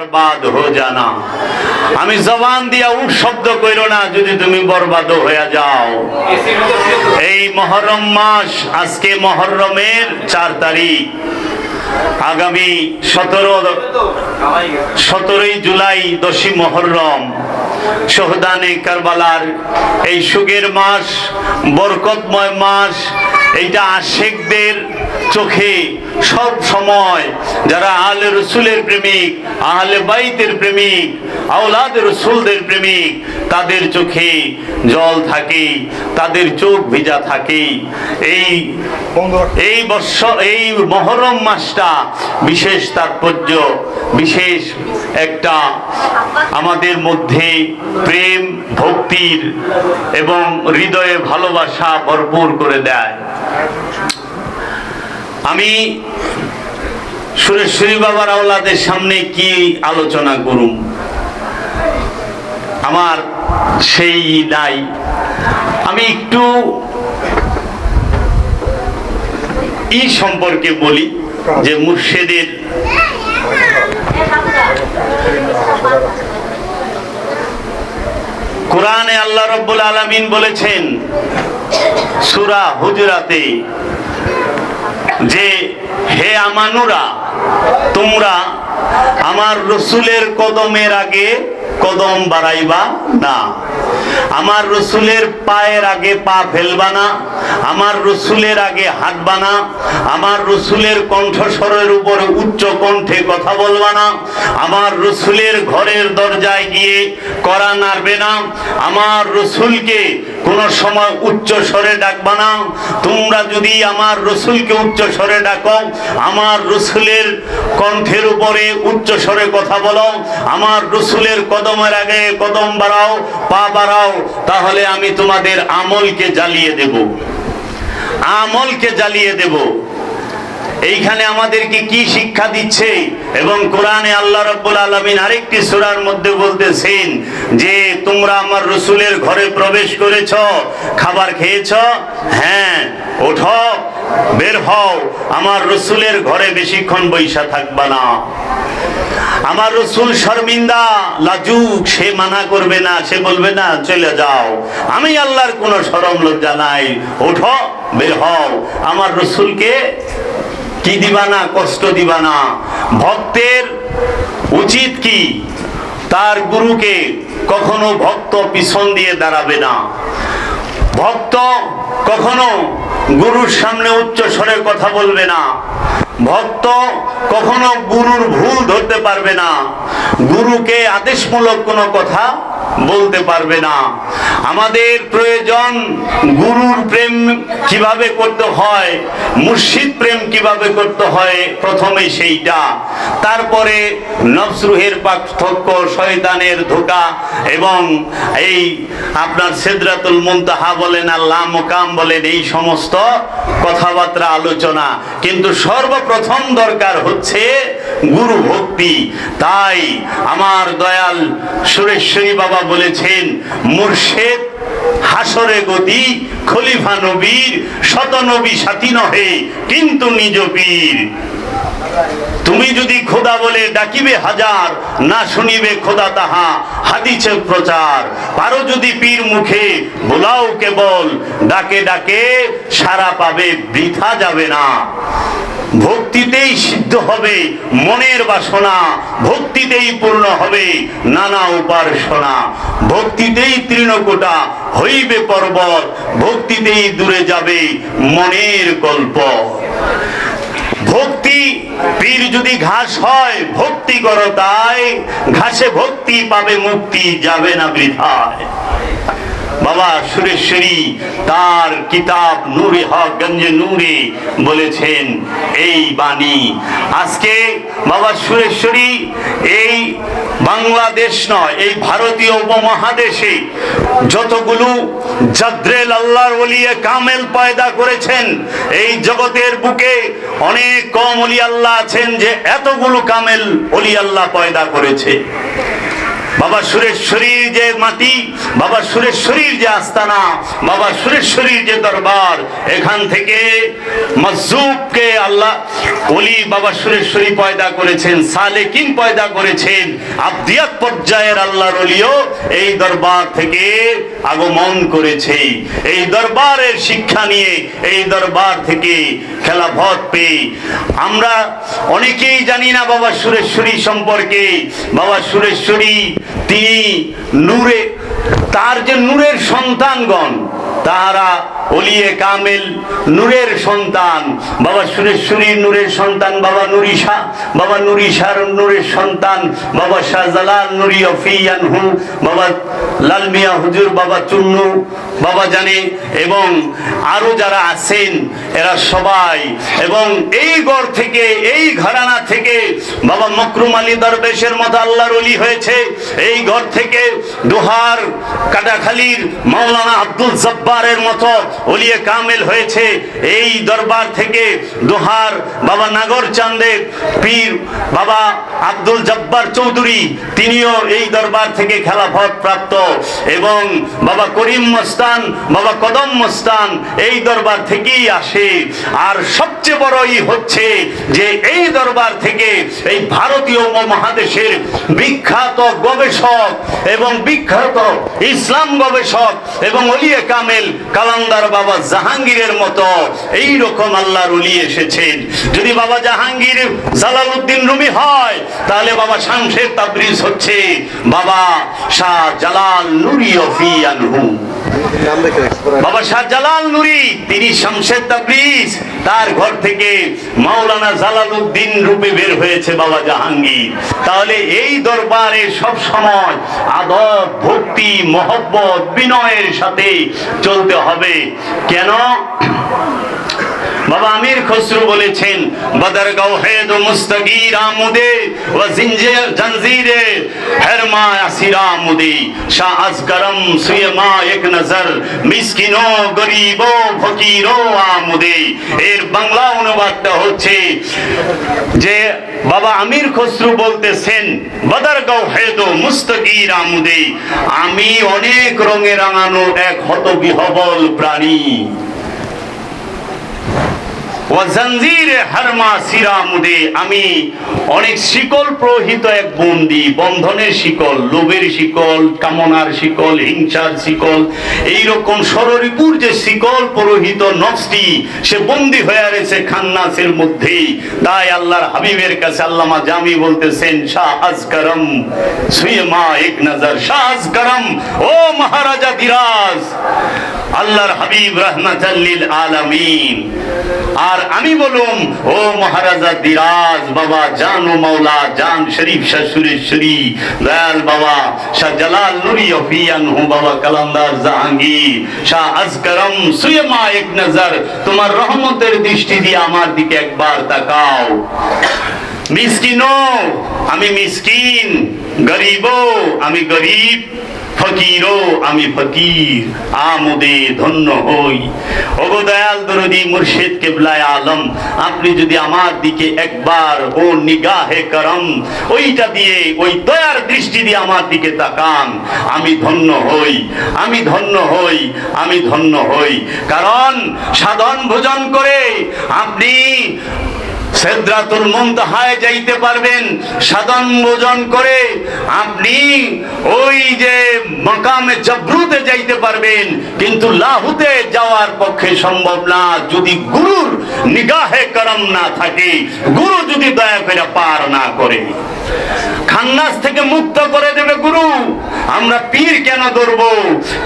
বরবাদ হো জানা আমি জবান দিয়া উঠ শব্দ কইর না, যদি তুমি বরবাদ হয়ে যাও। এই মহরম মাস আজকে মহরমের চার তারিখ। আগামী সতেরো সতেরোই জুলাই দশই মহরম। শহদানে কারবালার এই সুগের মাস, বরকতময় মাস, এইটা আশেকদের চোখে সব সময় যারা আহলে রসুলের প্রেমিক, আহলে বাইতের প্রেমিক, আওলাদ রসুলদের প্রেমিক, তাদের চোখে জল থাকে, তাদের চোখ ভিজা থাকে। এই এই বর্ষ, এই মহরম মাসটা বিশেষ তাৎপর্য, বিশেষ একটা আমাদের মধ্যে প্রেম, ভক্তির এবং হৃদয়ে ভালোবাসা ভরপুর করে দেয়। আমি সুরেশ্বরী বাবার আওলাদের সামনে কি আলোচনা করুম? আমার সেই নাই আমি একটু ই সম্পর্কে বলি, যে মুর্শেদের কোরআনে আল্লাহ রব্বুল আলামিন বলেছেন, সূরা হুজরাতে যে হে আমানুরা তোমরা আমার রসুলের কদমের আগে কদম বাড়াইবা না। আমার রসুলের পায়ের আগে পা ফেলবা না, আমার রসুলের আগে হাঁটবা না, আমার রসুলের কণ্ঠস্বরের উপরে উচ্চ কণ্ঠে কথা বলবা না, আমার রসুলের ঘরের দরজায় গিয়ে করা নাড়বে না, আমার রসুলকে কোন সময় উচ্চ স্বরে ডাকবা না, তোমরা যদি আমার রসুলকে উচ্চ স্বরে ডাকো, আমার রসুলের কণ্ঠের উপরে উচ্চ স্বরে কথা বলো, আমার রসুলের কদমের আগে কদম বাড়াও, পা বাড়াও, তাহলে আমি তোমাদের আমলকে জ্বালিয়ে দেব। আমলকে জ্বালিয়ে দেব। এইখানে আমাদেরকে কি শিক্ষা দিচ্ছে? এবং কোরআনে আল্লাহ রব্বুল আলমিন আরেকটি সূরার মধ্যে বলতেছেন যে, তোমরা আমার রসুলের ঘরে প্রবেশ করেছ, খাবার খেয়েছ? হ্যাঁ ওঠো, বের হও। আমার রসুলের ঘরে বেশিক্ষণ বৈশা থাকবা না। আমার রসুল শর্মিন্দা, লাজুক, সে মানা করবে না, সে বলবে না, চলে যাও। আমি আল্লাহর কোনো সরম লজ্জা নাই। ওঠো, বের হও। আমার রসুলকে কি দিবা না, কষ্ট দিবা না? ভক্তের উচিত কি? তার গুরুকে কখনো ভক্ত পিছন দিয়ে দাঁড়াবে না। ভক্ত কখনো গুরুর সামনে উচ্চ স্বরে কথা বলবে না। ভক্ত কখনো গুরুর ভুল ধরতে পারবে না। গুরুকে আদেশমূলক কোনো কথা বলতে পারবে না। আমাদের প্রয়োজন গুরুর প্রেম কীভাবে করতে হয়, মুর্শিদ প্রেম কীভাবে করতে হয়, প্রথমে সেইটা। তারপরে নফসরুহের পার্থক্য, শয়তানের ধোকা এবং এই আপনার সেদরাতুল মুনতাহা বলেন আল্লাহ মোকাম বলেন, এই সমস্ত কথাবার্তা, আলোচনা। কিন্তু সর্বপ্রথম দরকার হচ্ছে গুরু ভক্তি। তাই আমার দয়াল সুরেশ্বরী বাবা বলেছেন, মুর্শেদ হাসরে গতি খলিফা নবীর শত নবী সাথী নহে, কিন্তু নিজ পীর। তুমি যদি খোদা বলে ডাকিবে হাজার, না শুনিবে খোদা তাহা হাদিছে প্রচার। পারো যদি পীর মুখে, বোলাও কেবল, ডাকে ডাকে সারা পাবে, বৃথা যাবে না। ভক্তিতেই সিদ্ধ হবে মনের বাসনা, ভক্তিতেই পূর্ণ হবে নানা উপাসনা ভক্তিতেই তৃণকোটা হইবে পর্বত, ভক্তিতেই দূরে যাবে মনের গল্প। ভক্তি পীর যদি ঘাস হয়, ভক্তি করো তাই। ঘাসে ভক্তি পাবে, মুক্তি যাবে না বৃথায়। বাবা সুরেশ্বরী তার কিতাব নূরে হক গঞ্জে নূরে বলেছেন এই বাণী। আজকে বাবা সুরেশ্বরী এই বাংলাদেশ নয়, এই ভারতীয় উপমহাদেশে যতগুলো জাদ্রেল আল্লাহর ওলিয়ে কামেল পয়দা করেছেন, এই জগতের বুকে অনেক কম অলি আল্লাহ আছেন যে এতগুলো কামেল অলি আল্লাহ পয়দা করেছে। বাবা সুরেশ্বরীর যে মাটি, বাবা সুরেশ্বরীর যে আস্তানা, বাবা সুরেশ্বরীর যে দরবার, এখান থেকে মজুবকে আল্লাহ ওলি বাবা সুরেশ্বরী পয়দা করেছেন, সালেকিন পয়দা করেছেন। আবদিয়াত পর্যায়ের আল্লাহর ওলিও এই দরবার থেকে আগমন করেছে। এই দরবারের শিক্ষা নিয়ে, এই দরবার থেকে খেলা খেলাফত পেয়ে। আমরা অনেকেই জানি না বাবা সুরেশ্বরী সম্পর্কে। বাবা সুরেশ্বরী তিনি নূরে তার যে নূরের সন্তানগণ তাহারা অলিয়ে কামেল নূরের সন্তান। বাবা সুরেশ্বরীর নূরের সন্তান, বাবা নুরিশা বাবা নুরিশার নূরের সন্তান, বাবা শাহজালাল নুরি অফিয়ানহু, বাবা লাল মিয়া হুজুর, বাবা চুন্নু, বাবা জানে, এবং আরও যারা আছেন, এরা সবাই। এবং এই গড় থেকে, এই ঘরানা থেকে, বাবা মকরুম আলী দরবেশের মতো আল্লাহর অলি হয়েছে। এই ঘর থেকে দোহার কাটাখালীর মাওলানা আব্দুল জব্বারের মতো অলিয়ে কামেল হয়েছে এই দরবার থেকে দোহার বাবা নাগর চান্দের পীর বাবা আব্দুল জব্বার চৌধুরী, তিনিও এই দরবার থেকে খেলাফত প্রাপ্ত। এবং বাবা করিম মস্তান, বাবা কদম মস্তান এই দরবার থেকেই আসে। আর সবচেয়ে বড়ই হচ্ছে যে এই দরবার থেকে এই ভারতীয় উপমহাদেশের বিখ্যাত গবেষক এবং বিখ্যাত ইসলাম গবেষক এবং অলিয়ে কামেল কালান্দার বাবা জাহাঙ্গীরের মতো এই রকম আল্লাহর উলি এসেছেন। যদি বাবা জাহাঙ্গীর জালালউদ্দিন রুমি হয়, তাহলে বাবা শামশের তাবরিজ হচ্ছে, বাবা শাহ জালাল নুরি অফিয়ানহু বাবা শাহজালাল নুরি, তিনি শামশেদ তাবরিজ তার ঘর থেকে মাওলানা জালালউদ্দিন রূপে বের হয়েছে বাবা জাহাঙ্গীর। তাহলে এই দরবারে সব সময় আদব, ভক্তি, মহব্বত, বিনয়ের সাথে চলতে হবে। কেন? আমির খসরু বলেছেন বদর গৌহেদ মুস্তগির আমুদে ও জিনজির জঞ্জিরে হেরমা আসিরা মুদে। শাহ আজকরম সুয়ে মা এক নজর মিসকিনো গরিবো ফকিরো আমুদে। এর বাংলা অনুবাদটা হচ্ছে যে, বাবা আমির খসরু বলতেছেন বদর গৌহেদ মুস্তগির আমুদে আমি অনেক রঙে রাঙানো এক হতবিহবল প্রাণী। আমি অনেক শিকল প্রহিত এক বন্দি, বন্ধনের শিকল, লোভের শিকল, কামনার শিকল, হিংসার শিকল এই রকম সররিপুর যে শিকল প্রহিত নফসটি, সে বন্দি হয়ে রয়েছে খান্নাসের মধ্যেই। তাই আল্লাহর হাবিবের কাছে আল্লামা জামি বলতেছেন, শাহ আজকরম সুয়েমা এক নজর, শাহ আজকরম, ও মহারাজা দিরাজ। আল্লাহর হাবিব রহমাতাল্লিল আলামিন। আর আমি বলুম, ও মহারাজা দিরাজ বাবা, জান ও মাওলা, জান শরীফ শাহ সুরেশ্বরী দয়াল বাবা, শাহ জালাল নুরি অফিয়ান হু বাবা, কালামদার জাহাঙ্গীর, শাহ আজকরম সুয়েমা এক নজর, তোমার রহমতের দৃষ্টি দিয়ে আমার দিকে একবার তাকাও। মিসকিনো আমি মিসকিন, গরিবো আমি গরিব, ফকিরো আমি ফকির, আমদে ধন্য হই। ওগো দয়াল দরদি মুর্শিদ কেবলায় আলম, আপনি যদি আমার দিকে একবার, ও নিগাহে করম, ওইটা দিয়ে, ওই দয়ার দৃষ্টি দিয়ে আমার দিকে তাকান, আমি ধন্য হই, আমি ধন্য হই, আমি ধন্য হই। কারণ সাধন ভোজন করে আপনি সেদ্রাতুল মুনতাহায় যাইতে পারবেন, সাধন ভোজন করে আপনি ওই যে মকামে জবরুতে যাইতে পারবেন, কিন্তু লাহুতে যাওয়ার পক্ষে সম্ভব না। যদি গুরুর নিগাহে করম না থাকে, গুরু যদি দয়া করে পার না করে। খান্নাস থেকে মুক্ত করে দেবে গুরু। আমরা পীর কেন ধরব?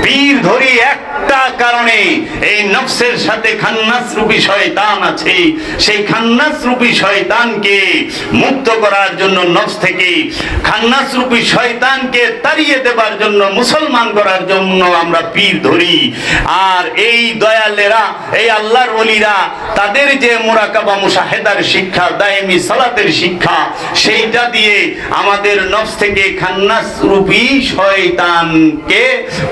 পীর ধরি একটা কারণে, এই নফসের সাথে খান্নাস রূপী শয়তান আছে। সেই খান্নাস রূপী শয়তানকে মুক্ত করার জন্য নফস থেকে খান্নাস রূপী শয়তানকে তাড়িয়ে দেবার জন্য, মুসলমান করার জন্য আমরা পীর ধরি। আর এই দয়ালেরা, এই আল্লাহর ওলিরা, তাদের যে মোরাকাবা মুশাহেদার শিক্ষা, দায়েমি সালাতের শিক্ষা, সেইটা দিয়ে আমাদের নফস থেকে খান্নাস রূপী শয়তানকে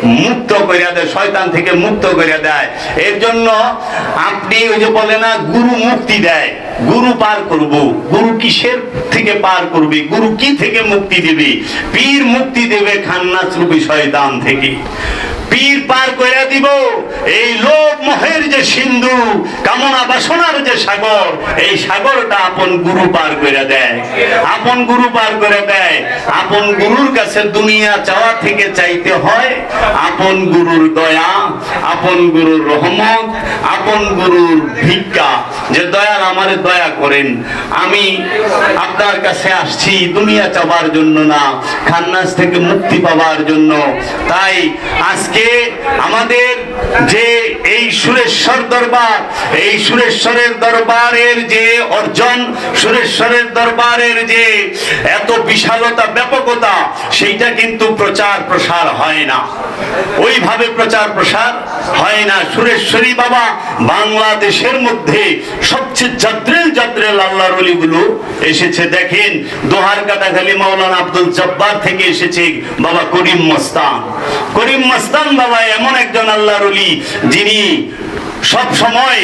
মুক্ত করিয়া দেয়, শয়তান থেকে মুক্ত করিয়া দেয়। এর জন্য আপনি ওই যে বলে না, গুরু মুক্তি দেয়। গুরু পার করব। গুরু কিসের থেকে পার করবে? গুরু কি থেকে মুক্তি দিবি? পীর মুক্তি দেবে খান্নাস রূপী শয়তান থেকে। পীর পার করে দিব, এই লোভ মোহের যে সিন্ধু, কামনা বাসনার যে সাগর, এই সাগরটা আপন গুরু পার করে দেয়। আপন গুরু পার করে দেয়, আপন গুরুর কাছে দুনিয়া চাওয়া থেকে চাইতে হয়। আপন গুরুর দয়া, আপন গুরুর রহমত, আপন গুরুর ভিক্ষা, যে দয়াল আমারে দয়া করেন। আমি আপনার কাছে আসছি দুনিয়া চাবার জন্য না, খান্নাস থেকে মুক্তি পাওয়ার জন্য। তাই আজকে আমাদের যে এই সুরেশ্বর দরবার, এই সুরেশ্বরের দরবারের যে অর্জন, সুরেশ্বরের দরবারের যে এত বিশালতা, ব্যাপকতা, সেইটা কিন্তু প্রচার প্রসার হয় না। ওইভাবে প্রচার প্রসার হয় না। সুরেশ্বরী বাবা বাংলাদেশের মধ্যে সবচেয়ে জাদ্রেল জাদ্রেল আল্লাহর অলিগুলো এসেছে। দেখেন, দোহার কাটাখালী মাওলানা আব্দুল জব্বার থেকে এসেছে বাবা করিম মস্তান। করিম মস্তান বাবা এমন একজন আল্লাহর অলি যিনি সব সময়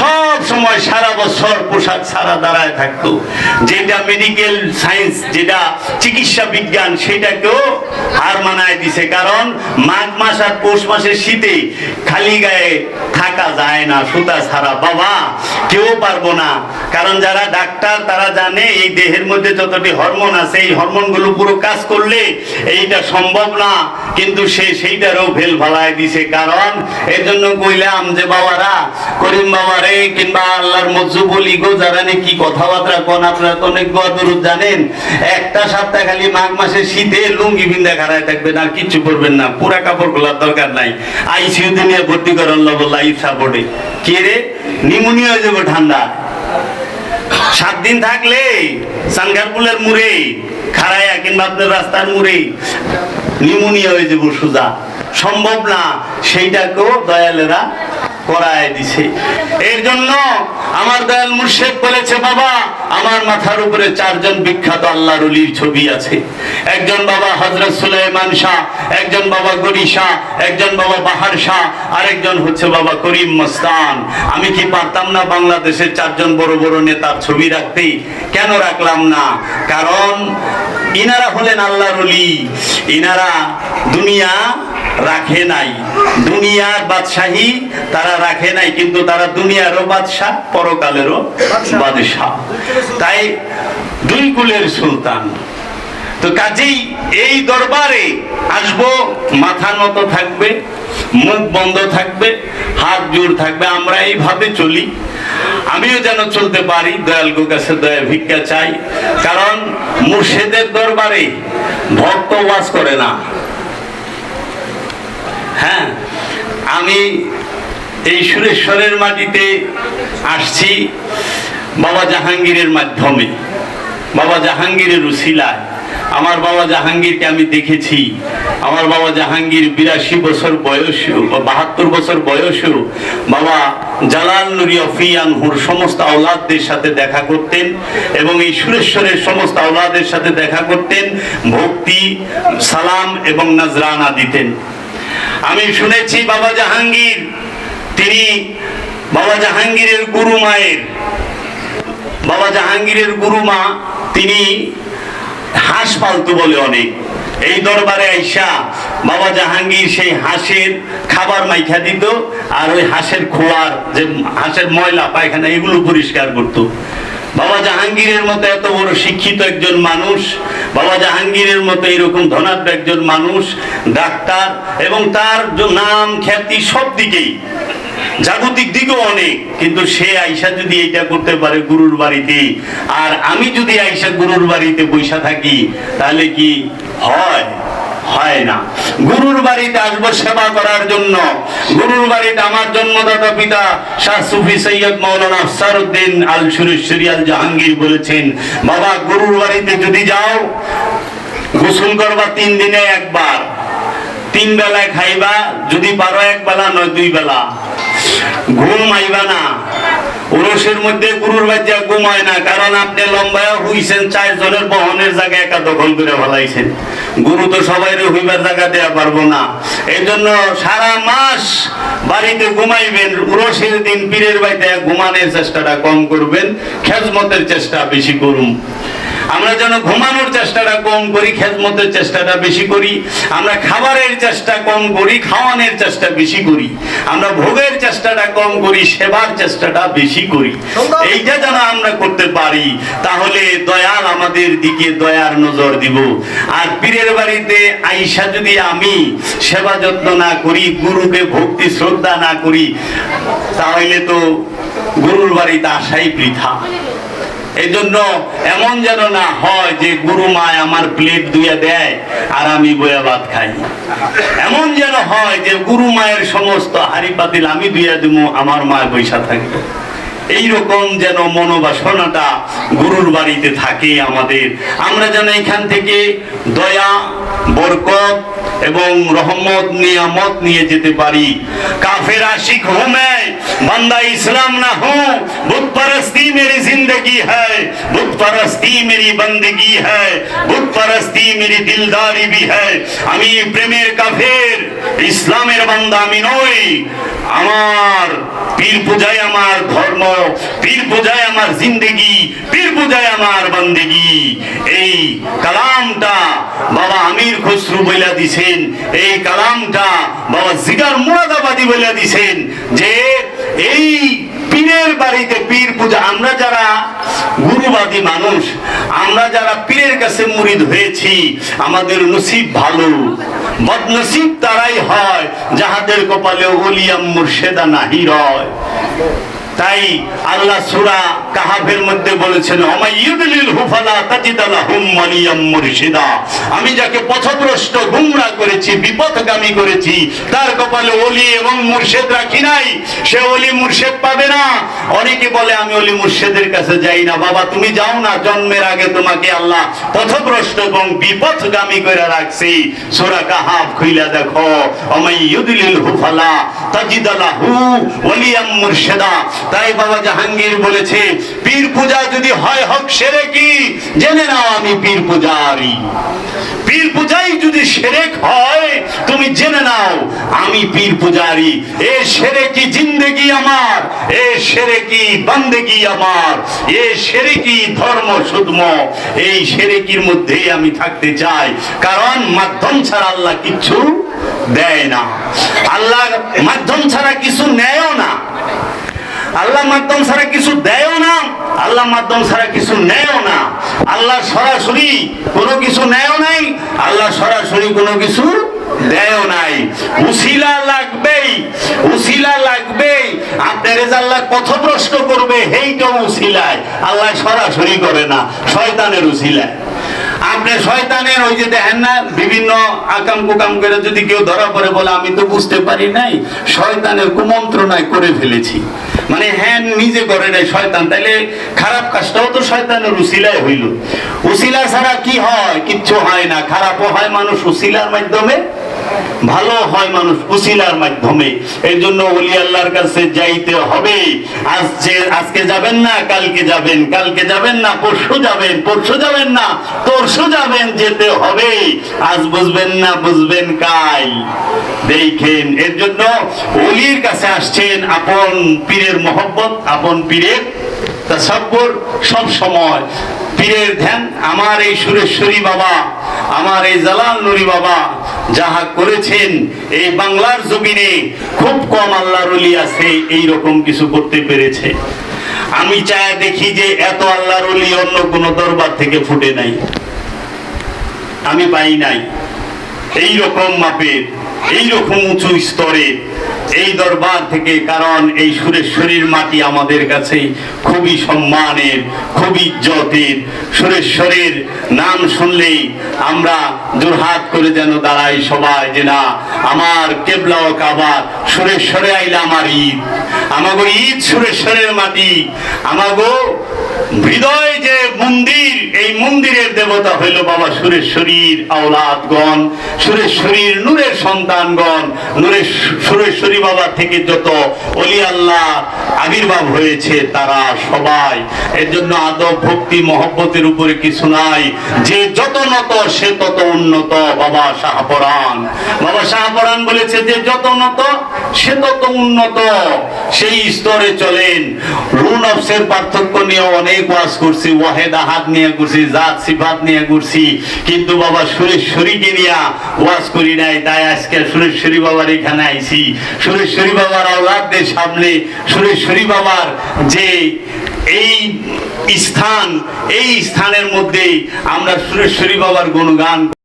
সব সময় সারা বছর পোশাক ছাড়া দাঁড়ায় থাকতো। যেটা মেডিকেল সায়েন্স যেটা চিকিৎসা বিজ্ঞান, সেটাকেও হার মানায় দিছে। কারণ মাঘ মাস আর পৌষ মাসের শীতে খালি গায়ে থাকা যায় না, সুতা ছাড়া। বাবা, কেউ পারব না। কারণ যারা ডাক্তার, তারা জানে এই দেহের মধ্যে যতটি হরমোন আছে, এই হরমোনগুলো পুরো কাজ করলে এইটা সম্ভব না। কিন্তু সে সেইটারও ভেল ভালায় দিছে কারণ এর জন্য কইলাম যে, বাবারা, করিম বাবারে, কিংবা আল্লাহর মজুব গো, যারা কি কথাবার্তা কোন আপনারা তো অনেক দূর জানেন, একটা সপ্তাহ খালি মাঘ মাসে শীতে লুঙ্গি বিন্দা খাড়ায় থাকবেন আর কিচ্ছু করবেন না। পুরা কাপড় খোলার দরকার নাই। আইসিইউতে নিয়ে ভর্তি করেন লব লাইফ সাপোর্টে। কে রে? নিমোনিয়া হয়ে যাব ঠান্ডা। সাত দিন থাকলে সানগারপুলের মুড়ে। খাড়াইয়া কিংবা আপনার রাস্তার মুড়ে, নিউমোনিয়া হয়ে যাব সোজা। সম্ভব না, সেইটাকেও দয়ালেরা করায় দিছে। এর জন্য আমার দয়াল মুর্শেদ বলেছে, বাবা, আমার মাথার উপরে চারজন বিখ্যাত আল্লাহর অলির ছবি আছে। একজন বাবা হজরত সুলাইমান শাহ, একজন বাবা গরি শাহ, একজন বাবা বাহার শাহ, আরেকজন হচ্ছে বাবা করিম মস্তান। আমি কি পারতাম না বাংলাদেশের চারজন বড় বড় নেতার ছবি রাখতে? কেন রাখলাম না? কারণ ইনারা হলেন আল্লাহর অলি ইনারা দুনিয়া রাখে নাই। দুনিয়ার বাদশাহী তারা রাখে নাই কিন্তু তারা দুনিয়ারও বাদশাহ পরকালেরও বাদশাহ। তাই দুই কুলের সুলতান। তো কাজেই এই দরবারে আসব মাথা নত থাকবে মুখ বন্ধ থাকবে হাত জোর থাকবে আমরা এইভাবে চলি। আমিও যেন চলতে পারি, দয়াল কাছে দয়া ভিক্ষা চাই। কারণ মুর্শেদের দরবারে ভক্ত বাস করে না। হ্যাঁ আমি এই সুরেশ্বরের মাটিতে আসছি বাবা জাহাঙ্গীরের মাধ্যমে, বাবা জাহাঙ্গীরের উসিলায়। আমার বাবা জাহাঙ্গীরকে আমি দেখেছি। আমার বাবা জাহাঙ্গীর বিরাশি বছর বয়সেও বা বাহাত্তর বছর বয়সেও বাবা জালাল নুরি অফিয়ানহুর সমস্ত আওলাদদের সাথে দেখা করতেন এবং এই সুরেশ্বরের সমস্ত আওলাদের সাথে দেখা করতেন, ভক্তি, সালাম এবং নাজরানা দিতেন। আমি শুনেছি বাবা জাহাঙ্গীর, তিনি বাবা জাহাঙ্গীরের গুরু মায়ের। বাবা জাহাঙ্গীরের গুরু মা, তিনি হাঁস পালতু বলে অনেক। এই দরবারে আইসা বাবা জাহাঙ্গীর সেই হাঁসের খাবার মাইখা দিত আর ওই হাঁসের খোয়ার যে হাঁসের ময়লা, পায়খানা, এগুলো পরিষ্কার করতো। বাবা জাহাঙ্গীরের মতো এত বড় শিক্ষিত একজন মানুষ, বাবা জাহাঙ্গীরের মতো এরকম ধনাঢ্য একজন মানুষ, ডাক্তার এবং তার নাম খ্যাতি সব দিকেই। জাগতিক দিকেও অনেক, কিন্তু সে আইসা যদি এটা করতে পারে গুরুর বাড়িতে, আর আমি যদি আইসা গুরুর বাড়িতে বৈশা থাকি, তাহলে কি হয়? হয় না। গুরুর বাড়িতে সেবা করার জন্য। গুরুর বাড়িতে আমার জন্মদাতা পিতা শাহ সুফি সৈয়দ মৌলানা আফসারউদ্দিন আল সুরেশ্বরী আল জাহাঙ্গীর বলেছেন, বাবা, গুরুর বাড়িতে যদি যাও, গোসল করবা তিন দিনে একবার। তিন বেলায় খাইবা, যদি পারো এক বেলা, নয় দুই বেলা। ঘুম আইবা না। ওরসের মধ্যে গুরুর বাচ্চা ঘুমায় না, কারণ আপনি লম্বায় হইছেন চার জনের বহনের জায়গায় একা দখল করে ফেলাইছেন। গুরু তো সবাই হইবার জায়গা দেওয়া পারব না। এই জন্য সারা মাস বাড়িতে ঘুমাইবেন রশির দিন পীরের বাড়িতে ঘুমানোর চেষ্টাটা কম করবেন, খেজমতের চেষ্টা বেশি করুন। আমরা যেন ঘুমানোর চেষ্টাটা কম করি খেজমতের চেষ্টাটা বেশি করি আমরা খাবারের চেষ্টা কম করি খাওয়ানোর চেষ্টা বেশি করি আমরা ভোগের চেষ্টাটা কম করি সেবার চেষ্টাটা বেশি করি। এইটা যেন আমরা করতে পারি তাহলে দয়াল আমাদের দিকে দয়ার নজর দিব। আর পীরের বাড়িতে আইসা যদি আমি সেবা যত্ন না করি গুরুকে ভক্তি শ্রদ্ধা না করি তাহলে তো গুরুর বাড়িতে আসাই বৃথা এই জন্য এমন যেন না হয় যে গুরু মায় আমার প্লেট দুয়ে দেয় আর আমি বয়া ভাত খাই। এমন যেন হয় যে গুরু মায়ের সমস্ত হারি পাতিল আমি দুয়া দিব আমার মা পয়সা থাকবে। এইরকম যেন মনোবাসনাটা গুরুর বাড়িতে থাকে আমাদের আমরা যেন এখান থেকে দয়া বরকত এবং রহমত নিয়ামত নিয়ে যেতে পারি কাফের আশিক হूं मैं बंदा इस्लाम ना हूं बुत परस्ती मेरी जिंदगी है बुत परस्ती मेरी बंदगी है बुत परस्ती मेरी दिलदारी भी है আমি প্রেমের কাফের ইসলামের বান্দা আমি নই আমার পীর পূজায় আমার ধর্ম, পীর পূজায় আমার জিন্দগি, পীর পূজায় আমার বন্দেগি। এই কালামটা বাবা আমির খসরু বইলা দিছেন, এই কালামটা বাবা জিগার মুরাদাবাদী বইলা দিছেন যে এই পীরের বাড়িতে পীর পূজা, আমরা যারা গুরুবাদী মানুষ, আমরা যারা পীরের কাছে মুরিদ হয়েছি, আমাদের নসিব ভালো। বদনসিব তারাই হয়, যাহাদের কপালে ওলিয়াম মুর্শেদা নাহি রয়। তাই আল্লাহ সূরা কাহাফের মধ্যে বলেছেন আমি যাকে পথভ্রষ্ট, গুমরা করেছি, বিপথগামী করেছি, তার কপালে ওলি এবং মুর্শেদ রাখি নাই। সে ওলি মুর্শেদ পাবে না। অনেকে বলে, আমি ওলি মুর্শেদের কাছে যাই না। বাবা, তুমি যাও না, জন্মের আগে তোমাকে আল্লাহ পথভ্রষ্ট এবং বিপথগামী করে রাখছি। সূরা কাহাফ খুইলা দেখো অমাইয়ুদলিল হুফালা তাজিদালাহু ওয়ালিয়াম মুরশিদা। তাই বাবা জাহাঙ্গীর বলেছে, পীর পূজা যদি হয়, হক সেরে কি? জেনে নাও আমি পীর পূজারি। পীর পূজাই যদি সেরেক হয়, তুমি জেনে নাও আমি পীর পূজারি। এ সেরে কি জিন্দেগি আমার? এ সেরে কি বন্দেগি আমার? এ সেরে কি ধর্ম সুদ্ম এই সেরেকির মধ্যেই আমি থাকতে চাই। কারণ মাধ্যম ছাড়া আল্লাহ কিচ্ছু দেয় না। আল্লাহ মাধ্যম ছাড়া কিছু নেয়ও না। আল্লাহ মাধ্যম ছাড়া কিছু দেয়ও না, আল্লাহ মাধ্যম ছাড়া কিছু নেয়ও না। আল্লাহ সরাসরি কোনো কিছু নেয়ও নাই, আল্লাহ সরাসরি কোনো কিছু দেয়ও নাই। উসিলা লাগবেই উসিলা লাগবেই। আপনার আল্লাহ পথভ্রষ্ট করবে হেইটাও উসিলায়। আল্লাহ সরাসরি করে না, শয়তানের উসিলায়। আপনি শয়তানের ওই যে দেখেন না, বিভিন্ন আকাম কুকাম করে যদি কেউ ধরা পড়ে বলে, আমি তো বুঝতে পারি নাই, শয়তানের কুমন্ত্রণায় করে ফেলেছি। মানে হ্যাঁ নিজে করে নাই, শয়তান। তাইলে খারাপ কাজটাও তো শয়তানের উসিলায় হইল। উসিলা ছাড়া কি হয়? কিচ্ছু হয় না। খারাপও হয় মানুষ উসিলার মাধ্যমে ভালো হয় মানুষ উসিলার মাধ্যমে। এই জন্য ওলি আল্লাহর কাছে যাইতে হবে। আজ যে আজকে যাবেন না, কালকে যাবেন। কালকে যাবেন না, পরশু যাবেন। পরশু যাবেন না, পরশু যাবেন, যেতে হবে। আজ বুঝবেন না, বুঝবেন কাল। দেখেন, এর জন্য ওলির কাছে আসছেন আপন পীরের মহব্বত, আপন পীরের তাসাব্বর সব সময়। পীরের ধ্যান, আমার এই সুরেশ্বরী বাবা, আমার এই জালাল নুরি বাবা যাহা করেছেন এই বাংলার জমিনে খুব কম আল্লাহর আছে এই রকম কিছু করতে পেরেছে। আমি চাই দেখি যে এত আল্লাহর অন্য কোন দরবার থেকে ফুটে নাই। আমি পাই নাই। এই রকম মাপের এই রকম উঁচু স্তরে এই দরবার থেকে, কারণ এই সুরেশ্বরীর মাটি আমাদের কাছে খুবই সম্মানের, খুবই ইজ্জতের। সুরেশ্বরের নাম শুনলেই আমরা দুরহাত করে যেন দাঁড়াই সবাই যে না, আমার কেবলা ও কাবার সুরেশ্বরে আইলে আমার ঈদ। আমাগো ঈদ সুরেশ্বরের মাটি। আমাগো হৃদয় যে মন্দির এই মন্দিরের দেবতা হইল বাবা সুরেশ্বরীর আওলাদগণ, সুরেশ্বরীর নূরের সন্তানগণ, নূরের সুরেশ্বরী বাবা থেকে যত অলি আল্লাহ আবির্ভাব হয়েছে, তারা সবাই। এর জন্য আদব, ভক্তি, মহব্বতের উপরে কিছু নাই। যে যত নত, সে তত উন্নত, বাবা শাহপরান বাবা শাহপরান বলেছে যে যত নত, সে তত উন্নত। সেই স্তরে চলেন। রুন অফসের পার্থক্য নিয়ে অনেক ওয়াজ করছি, ওয়াহেদ আহাদ নিয়ে করছি জাত সিফাত নিয়ে করছি কিন্তু বাবা সুরেশ্বরীকে নিয়ে ওয়াজ করি নাই, তাই আজকে সুরেশ্বরী বাবার এখানে আইছি। সুরেশ্বরী বাবার আওলাদদের সামনে, সুরেশ্বরী বাবার যে এই স্থান, এই স্থানের মধ্যে আমরা সুরেশ্বরী বাবার গুণগান